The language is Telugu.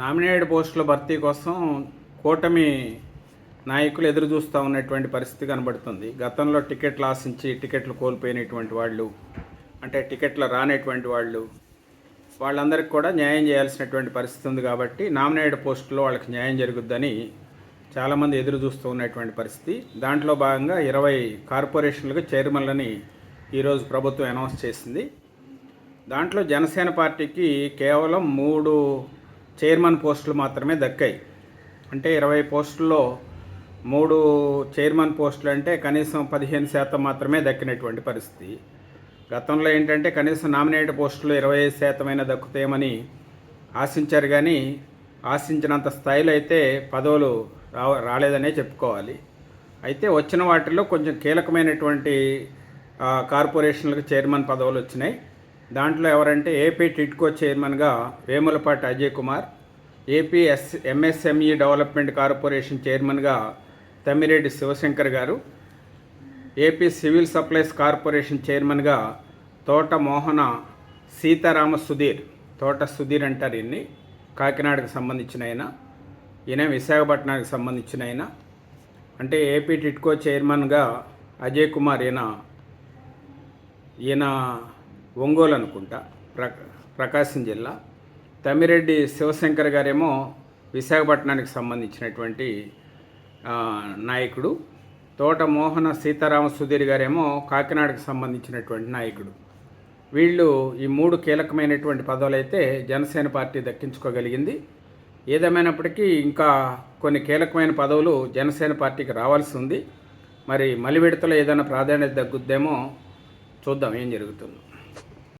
నామినేటెడ్ పోస్టుల భర్తీ కోసం కూటమి నాయకులు ఎదురు చూస్తూ ఉన్నటువంటి పరిస్థితి కనబడుతుంది. గతంలో టికెట్లు ఆశించి టికెట్లు కోల్పోయినటువంటి వాళ్ళు అంటే టికెట్లు రానటువంటి వాళ్ళు వాళ్ళందరికీ కూడా న్యాయం చేయాల్సినటువంటి పరిస్థితి ఉంది కాబట్టి నామినేటెడ్ పోస్టులో వాళ్ళకి న్యాయం జరుగుద్దని చాలామంది ఎదురు చూస్తూ ఉన్నటువంటి పరిస్థితి. దాంట్లో భాగంగా ఇరవై కార్పొరేషన్లకు చైర్మన్లని ఈరోజు ప్రభుత్వం అనౌన్స్ చేసింది. దాంట్లో జనసేన పార్టీకి కేవలం మూడు చైర్మన్ పోస్టులు మాత్రమే దక్కాయి. అంటే ఇరవై పోస్టుల్లో మూడు చైర్మన్ పోస్టులు అంటే కనీసం పదిహేను శాతం మాత్రమే దక్కినటువంటి పరిస్థితి. గతంలో ఏంటంటే కనీసం నామినేట్ పోస్టులు ఇరవై ఐదు శాతమైన దక్కుతాయమని ఆశించారు కానీ ఆశించినంత స్థాయిలో అయితే పదవులు రా రాలేదనే చెప్పుకోవాలి. అయితే వచ్చిన వాటిల్లో కొంచెం కీలకమైనటువంటి కార్పొరేషన్లకు చైర్మన్ పదవులు వచ్చినాయి. దాంట్లో ఎవరంటే ఏపీ టిట్కో చైర్మన్గా Vemulapati Ajay Kumar AP S MSME development corporation చైర్మన్గా తమ్మిరెడ్డి శివశంకర్ గారు ఏపీ సివిల్ సప్లైస్ కార్పొరేషన్ చైర్మన్గా తోట మోహన సీతారామ సుధీర్ తోట సుధీర్ అంటారు ఇన్ని కాకినాడకు సంబంధించిన ఆయన ఈయన విశాఖపట్నానికి సంబంధించిన ఆయన. అంటే ఏపీ టిట్కో చైర్మన్గా అజయ్ కుమార్ ఈయన ఈయన ఒంగోలు అనుకుంటా ప్ర ప్రకాశం జిల్లా. తమ్మిరెడ్డి శివశంకర్ గారేమో విశాఖపట్నానికి సంబంధించినటువంటి నాయకుడు. తోట మోహన సీతారామ సుధీర్ గారేమో కాకినాడకు సంబంధించినటువంటి నాయకుడు. వీళ్ళు ఈ మూడు కీలకమైనటువంటి పదవులు అయితే జనసేన పార్టీ దక్కించుకోగలిగింది. ఏదేమైనప్పటికీ ఇంకా కొన్ని కీలకమైన పదవులు జనసేన పార్టీకి రావాల్సి ఉంది. మరి మలివిడతలో ఏదైనా ప్రాధాన్యత తగ్గుద్దేమో చూద్దాం ఏం జరుగుతుందో.